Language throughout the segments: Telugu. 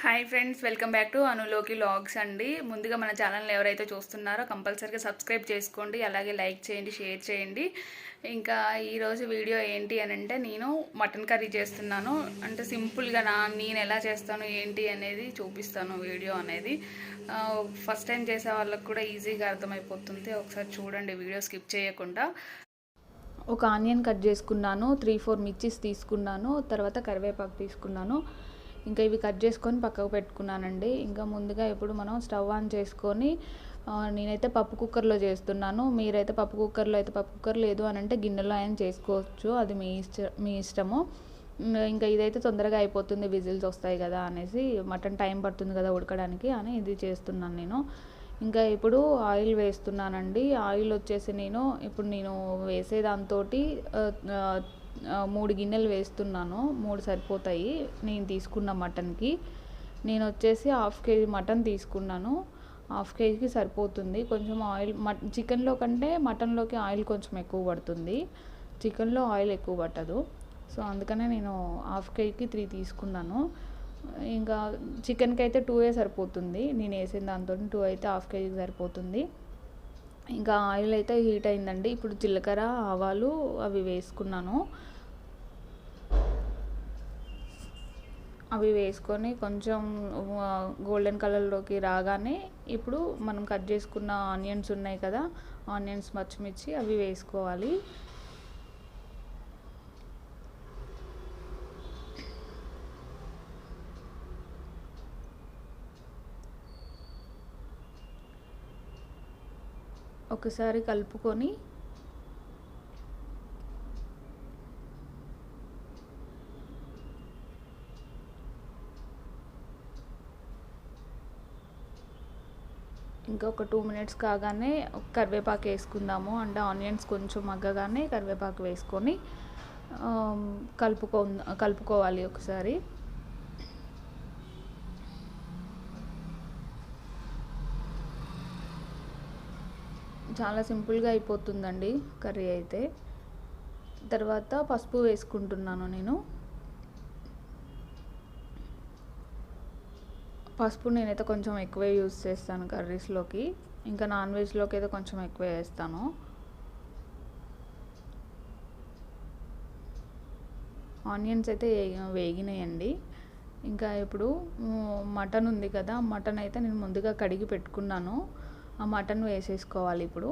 Hi friends welcome back to అనులోకి logs అండి. ముందుగా మన ఛానల్ని ఎవరైతే చూస్తున్నారో కంపల్సరీగా సబ్స్క్రైబ్ చేసుకోండి అలాగే లైక్ చేయండి షేర్ చేయండి. ఇంకా ఈరోజు వీడియో ఏంటి అని అంటే నేను మటన్ కర్రీ చేస్తున్నాను. అంటే సింపుల్గా నా నేను ఎలా చేస్తాను ఏంటి అనేది చూపిస్తాను వీడియో అనేది. ఫస్ట్ టైం చేసే వాళ్ళకి కూడా ఈజీగా అర్థమైపోతుంది. ఒకసారి చూడండి వీడియో స్కిప్ చేయకుండా. ఒక ఆనియన్ కట్ చేసుకున్నాను త్రీ ఫోర్ మిర్చిస్ తీసుకున్నాను తర్వాత కరివేపాకు తీసుకున్నాను. ఇంకా ఇవి కట్ చేసుకొని పక్కకు పెట్టుకున్నానండి. ఇంకా ముందుగా ఇప్పుడు మనం స్టవ్ ఆన్ చేసుకొని నేనైతే పప్పు కుక్కర్లో చేస్తున్నాను. మీరైతే పప్పు కుక్కర్లో అయితే పప్పు కుక్కర్ లేదు అని అంటే గిన్నెలో అయినా చేసుకోవచ్చు. అది మీ ఇష్ట మీ ఇష్టము. ఇంకా ఇదైతే తొందరగా అయిపోతుంది విజిల్స్ వస్తాయి కదా అనేసి. మటన్ టైం పడుతుంది కదా ఉడకడానికి అని ఇది చేస్తున్నాను నేను. ఇంకా ఇప్పుడు ఆయిల్ వేస్తున్నానండి. ఆయిల్ వచ్చేసి నేను ఇప్పుడు నేను వేసే దాంతో మూడు గిన్నెలు వేస్తున్నాను. మూడు సరిపోతాయి. నేను తీసుకున్న మటన్కి. నేను వచ్చేసి హాఫ్ కేజీ మటన్ తీసుకున్నాను. హాఫ్ కేజీకి సరిపోతుంది. కొంచెం ఆయిల్ మట్ చికెన్లో కంటే మటన్లోకి ఆయిల్ కొంచెం ఎక్కువ పడుతుంది. చికెన్లో ఆయిల్ ఎక్కువ పట్టదు. సో అందుకనే నేను హాఫ్ కేజీకి త్రీ తీసుకున్నాను. ఇంకా చికెన్కి అయితే టూయే సరిపోతుంది. నేను వేసిన దాంతో టూ అయితే హాఫ్ కేజీకి సరిపోతుంది. ఇంకా ఆయిల్ అయితే హీట్ అయిందండి. ఇప్పుడు జీలకర్ర ఆవాలు అవి వేసుకున్నాను. అవి వేసుకొని కొంచెం గోల్డెన్ కలర్లోకి రాగానే ఇప్పుడు మనం కట్ చేసుకున్న ఆనియన్స్ ఉన్నాయి కదా ఆనియన్స్ పచ్చిమిర్చి అవి వేసుకోవాలి. ఒకసారి కలుపుకొని ఇంకా ఒక టూ మినిట్స్ కాగానే కరివేపాకు వేసుకుందాము. అంటే ఆనియన్స్ కొంచెం మగ్గగానే కరివేపాకు వేసుకొని కలుపుకో కలుపుకోవాలి ఒకసారి. చాలా సింపుల్గా అయిపోతుందండి కర్రీ అయితే. తర్వాత పసుపు వేసుకుంటున్నాను నేను. పసుపు నేనైతే కొంచెం ఎక్కువే యూస్ చేస్తాను కర్రీస్లోకి. ఇంకా నాన్ వెజ్లోకి అయితే కొంచెం ఎక్కువ వేస్తాను. ఆనియన్స్ అయితే వేగినాయండి. ఇంకా ఇప్పుడు మటన్ ఉంది కదా మటన్ అయితే నేను ముందుగా కడిగి పెట్టుకున్నాను. ఆ మటన్ వేసేసుకోవాలి ఇప్పుడు.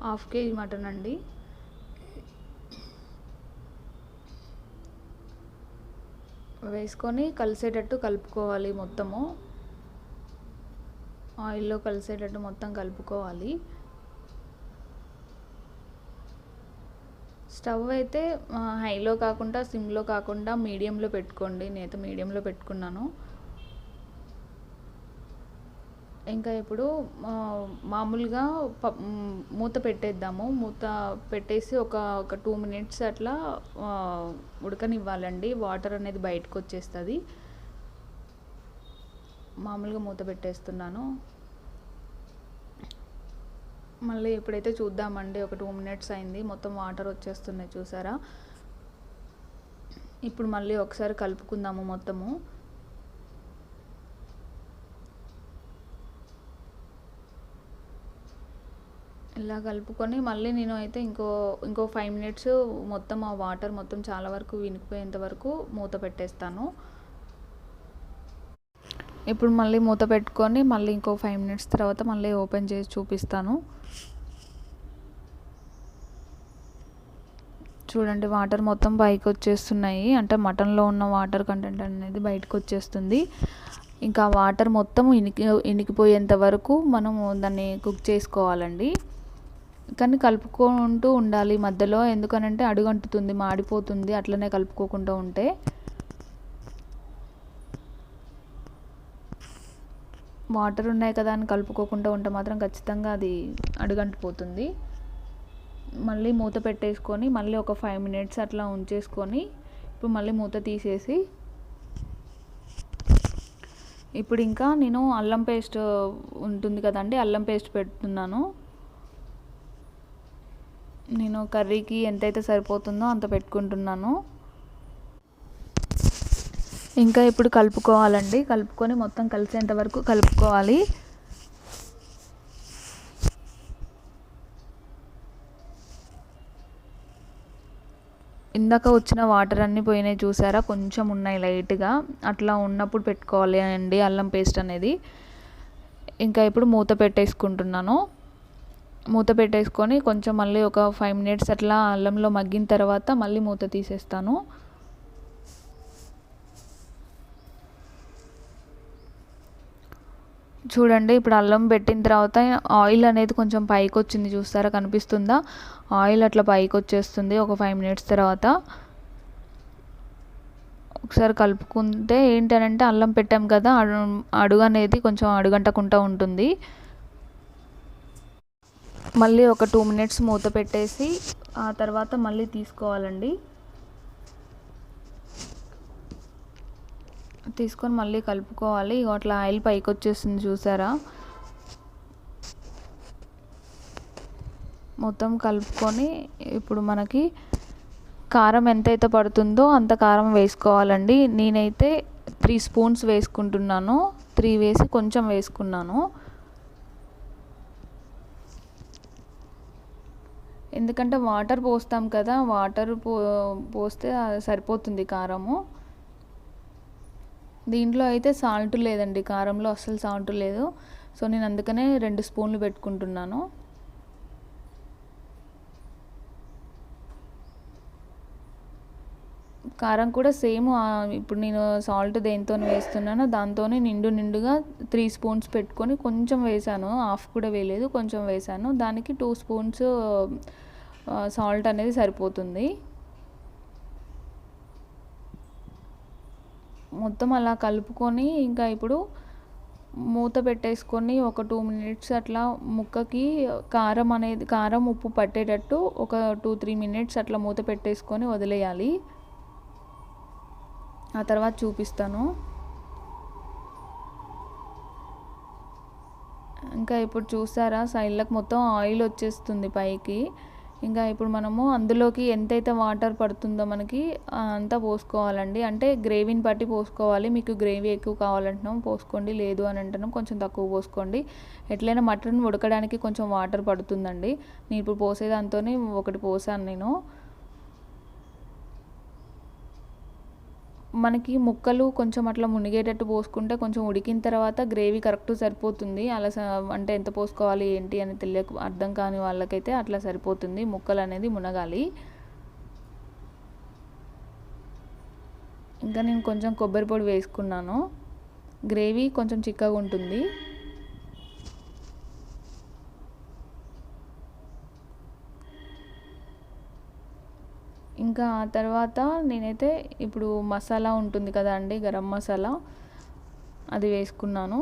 హాఫ్ కేజీ మటన్ అండి. వేసుకొని కలిసేటట్టు కలుపుకోవాలి మొత్తము. ఆయిల్లో కలిసేటట్టు మొత్తం కలుపుకోవాలి. స్టవ్ అయితే హైలో కాకుండా సిమ్లో కాకుండా మీడియంలో పెట్టుకోండి. నేనైతే మీడియంలో పెట్టుకున్నాను. ఇంకా ఇప్పుడు మామూలుగా ప మూత పెట్టేద్దాము. మూత పెట్టేసి ఒక ఒక టూ మినిట్స్ అట్లా ఉడకనివ్వాలండి. వాటర్ అనేది బయటకు వచ్చేస్తుంది మామూలుగా మూత పెట్టేస్తున్నాను. మళ్ళీ ఎప్పుడైతే చూద్దామండి ఒక టూ మినిట్స్ అయింది. మొత్తం వాటర్ వచ్చేస్తున్నాయి చూసారా? ఇప్పుడు మళ్ళీ ఒకసారి కలుపుకుందాము మొత్తము. ఇలా కలుపుకొని మళ్ళీ నేను అయితే ఇంకో ఇంకో ఫైవ్ మినిట్స్ మొత్తం ఆ వాటర్ మొత్తం చాలా వరకు వినికిపోయేంత వరకు మూత పెట్టేస్తాను. ఇప్పుడు మళ్ళీ మూత పెట్టుకొని మళ్ళీ ఇంకో ఫైవ్ మినిట్స్ తర్వాత మళ్ళీ ఓపెన్ చేసి చూపిస్తాను. చూడండి వాటర్ మొత్తం పైకి వచ్చేస్తున్నాయి. అంటే మటన్లో ఉన్న వాటర్ కంటెంట్ అనేది బయటకు వచ్చేస్తుంది. ఇంకా వాటర్ మొత్తం ఇనికి ఇనికిపోయేంత వరకు మనము దాన్ని కుక్ చేసుకోవాలండి. కానీ కలుపుకుంటూ ఉండాలి మధ్యలో. ఎందుకనంటే అడుగంటుతుంది మాడిపోతుంది అట్లనే కలుపుకోకుండా ఉంటే. వాటర్ ఉన్నాయి కదా అని కలుపుకోకుండా ఉంటే మాత్రం ఖచ్చితంగా అది అడుగంటిపోతుంది. మళ్ళీ మూత పెట్టేసుకొని మళ్ళీ ఒక ఫైవ్ మినిట్స్ అట్లా ఉంచేసుకొని ఇప్పుడు మళ్ళీ మూత తీసేసి. ఇప్పుడు ఇంకా నేను అల్లం పేస్ట్ ఉంటుంది కదండి అల్లం పేస్ట్ పెడుతున్నాను. నేను కర్రీకి ఎంతైతే సరిపోతుందో అంత పెట్టుకుంటున్నాను. ఇంకా ఇప్పుడు కలుపుకోవాలండి. కలుపుకొని మొత్తం కలిసేంత వరకు కలుపుకోవాలి. ఇందాక వచ్చిన వాటర్ అన్నీ పోయినాయి చూసారా? కొంచెం ఉన్నాయి లైట్గా. అట్లా ఉన్నప్పుడు పెట్టుకోవాలి అండి అల్లం పేస్ట్ అనేది. ఇంకా ఇప్పుడు మూత పెట్టేసుకుంటున్నాను. మూత పెట్టేసుకొని కొంచెం మళ్ళీ ఒక ఫైవ్ మినిట్స్ అట్లా అల్లంలో మగ్గిన తర్వాత మళ్ళీ మూత తీసేస్తాను. చూడండి ఇప్పుడు అల్లం పెట్టిన తర్వాత ఆయిల్ అనేది కొంచెం పైకి వచ్చింది చూస్తారా కనిపిస్తుందా? ఆయిల్ అట్లా పైకి వచ్చేస్తుంది ఒక ఫైవ్ మినిట్స్ తర్వాత. ఒకసారి కలుపుకుంటే ఏంటనంటే అల్లం పెట్టాం కదా అడుగు అనేది కొంచెం అడుగంటకుండా ఉంటుంది. మళ్ళీ ఒక టూ మినిట్స్ మూత పెట్టేసి ఆ తర్వాత మళ్ళీ తీసుకోవాలండి. తీసుకొని మళ్ళీ కలుపుకోవాలి. ఇగో అట్లా ఆయిల్ పైకి వచ్చేసింది చూసారా? మొత్తం కలుపుకొని ఇప్పుడు మనకి కారం ఎంతైతే పడుతుందో అంత కారం వేసుకోవాలండి. నేనైతే త్రీ స్పూన్స్ వేసుకుంటున్నాను. త్రీ వేసి కొంచెం వేసుకున్నాను. ఎందుకంటే వాటర్ పోస్తాం కదా వాటర్ పో పోస్తే సరిపోతుంది కారము. దీంట్లో అయితే సాల్ట్ లేదండి కారంలో అస్సలు సాల్ట్ లేదు. సో నేను అందుకనే రెండు స్పూన్లు పెట్టుకుంటున్నాను. కారం కూడా సేమ్ ఇప్పుడు నేను సాల్ట్ దేంతో వేస్తున్నానో దాంతోనే నిండు నిండుగా త్రీ స్పూన్స్ పెట్టుకొని కొంచెం వేసాను. హాఫ్ కూడా వేయలేదు కొంచెం వేసాను. దానికి టూ స్పూన్స్ సాల్ట్ అనేది సరిపోతుంది. మొత్తం అలా కలుపుకొని ఇంకా ఇప్పుడు మూత పెట్టేసుకొని ఒక టూ మినిట్స్ అట్లా ముక్కకి కారం అనేది కారం ఉప్పు పట్టేటట్టు ఒక టూ త్రీ మినిట్స్ అట్లా మూత పెట్టేసుకొని వదిలేయాలి. ఆ తర్వాత చూపిస్తాను. ఇంకా ఇప్పుడు చూసారా సైడ్లకు మొత్తం ఆయిల్ వచ్చేస్తుంది పైకి. ఇంకా ఇప్పుడు మనము అందులోకి ఎంతైతే వాటర్ పడుతుందో మనకి అంతా పోసుకోవాలండి. అంటే గ్రేవీని బట్టి పోసుకోవాలి. మీకు గ్రేవీ ఎక్కువ కావాలంటున్నాం పోసుకోండి. లేదు అని అంటున్నాం కొంచెం తక్కువ పోసుకోండి. ఎట్లయినా మటన్ ఉడకడానికి కొంచెం వాటర్ పడుతుందండి. నేను ఇప్పుడు పోసేదాంతో ఒకటి పోసాను నేను. మనకి ముక్కలు కొంచెం అట్లా మునిగేటట్టు పోసుకుంటే కొంచెం ఉడికిన తర్వాత గ్రేవీ కరెక్ట్ సరిపోతుంది. అలా అంటే ఎంత పోసుకోవాలి ఏంటి అని తెలియక అర్థం కాని వాళ్ళకైతే అట్లా సరిపోతుంది. ముక్కలు అనేది మునగాలి. ఇంకా నేను కొంచెం కొబ్బరి పొడి వేసుకున్నాను. గ్రేవీ కొంచెం చిక్కగా ఉంటుంది. ఇంకా ఆ తర్వాత నేనైతే ఇప్పుడు మసాలా ఉంటుంది కదా అండి గరం మసాలా. అది వేసుకున్నాను.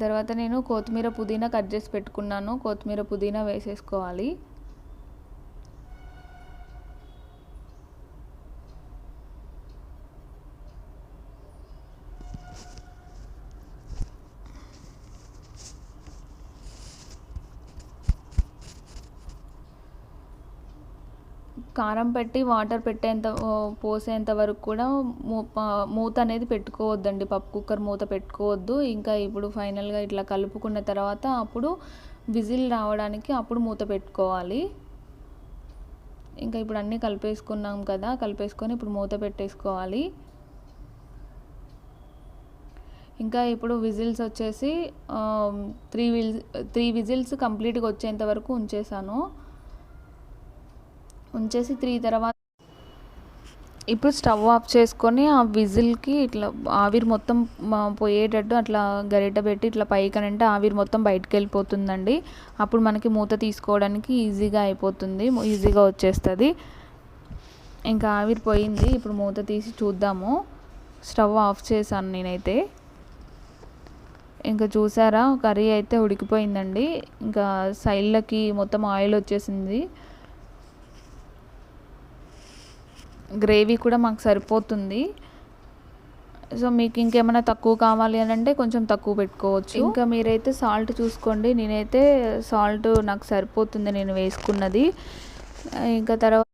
తర్వాత నేను కొత్తిమీర పుదీనా కట్ చేసి పెట్టుకున్నాను. కొత్తిమీర పుదీనా వేసేసుకోవాలి. కారం పెట్టి వాటర్ పెట్టేంత పోసేంత వరకు కూడా మూత అనేది పెట్టుకోవద్దండి. పప్పు కుక్కర్ మూత పెట్టుకోవద్దు. ఇంకా ఇప్పుడు ఫైనల్గా ఇట్లా కలుపుకున్న తర్వాత అప్పుడు విజిల్ రావడానికి అప్పుడు మూత పెట్టుకోవాలి. ఇంకా ఇప్పుడు అన్నీ కలిపేసుకున్నాం కదా కలిపేసుకొని ఇప్పుడు మూత పెట్టేసుకోవాలి. ఇంకా ఇప్పుడు విజిల్స్ వచ్చేసి త్రీ విజిల్స్ త్రీ విజిల్స్ కంప్లీట్గా వచ్చేంత వరకు ఉంచేసాను. ఉంచేసి త్రీ తర్వాత ఇప్పుడు స్టవ్ ఆఫ్ చేసుకొని ఆ విజిల్కి ఇట్లా ఆవిరి మొత్తం పోయేటట్టు అట్లా గరిట పెట్టి ఇట్లా పైకనంటే ఆవిరి మొత్తం బయటకు వెళ్ళిపోతుందండి. అప్పుడు మనకి మూత తీసుకోవడానికి ఈజీగా అయిపోతుంది ఈజీగా వచ్చేస్తుంది. ఇంకా ఆవిరి పోయింది ఇప్పుడు మూత తీసి చూద్దాము. స్టవ్ ఆఫ్ చేశాను నేనైతే. ఇంకా చూసారా కర్రీ అయితే ఉడికిపోయిందండి. ఇంకా సైడ్లకి మొత్తం ఆయిల్ వచ్చేసింది. గ్రేవీ కూడా మాకు సరిపోతుంది. సో మీకు ఇంకేమైనా తక్కువ కావాలి అని అంటే కొంచెం తక్కువ పెట్టుకోవచ్చు. ఇంకా మీరైతే సాల్ట్ చూసుకోండి. నేనైతే సాల్ట్ నాకు సరిపోతుంది నేను వేసుకున్నది. ఇంకా తర్వాత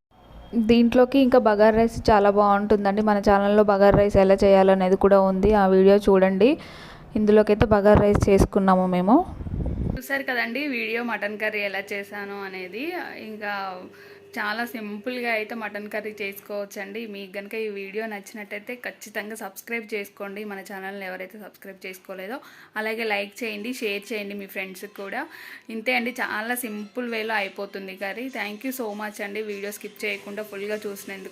దీంట్లోకి ఇంకా బగార్ రైస్ చాలా బాగుంటుందండి. మన ఛానల్లో బగార్ రైస్ ఎలా చేయాలనేది కూడా ఉంది. ఆ వీడియో చూడండి. ఇందులోకి అయితే బగార్ రైస్ చేసుకున్నాము మేము. చూసారు కదండి వీడియో మటన్ కర్రీ ఎలా చేశాను అనేది. ఇంకా చాలా సింపుల్గా అయితే మటన్ కర్రీ చేసుకోవచ్చండి. మీకు కనుక ఈ వీడియో నచ్చినట్టయితే ఖచ్చితంగా సబ్స్క్రైబ్ చేసుకోండి. మన ఛానల్ని ఎవరైతే సబ్స్క్రైబ్ చేసుకోలేదో అలాగే లైక్ చేయండి షేర్ చేయండి మీ ఫ్రెండ్స్కి కూడా. ఇంతే అండి చాలా సింపుల్ వేలో అయిపోతుంది curry. Thank you so much అండి. వీడియో స్కిప్ చేయకుండా ఫుల్గా చూసినందుకు.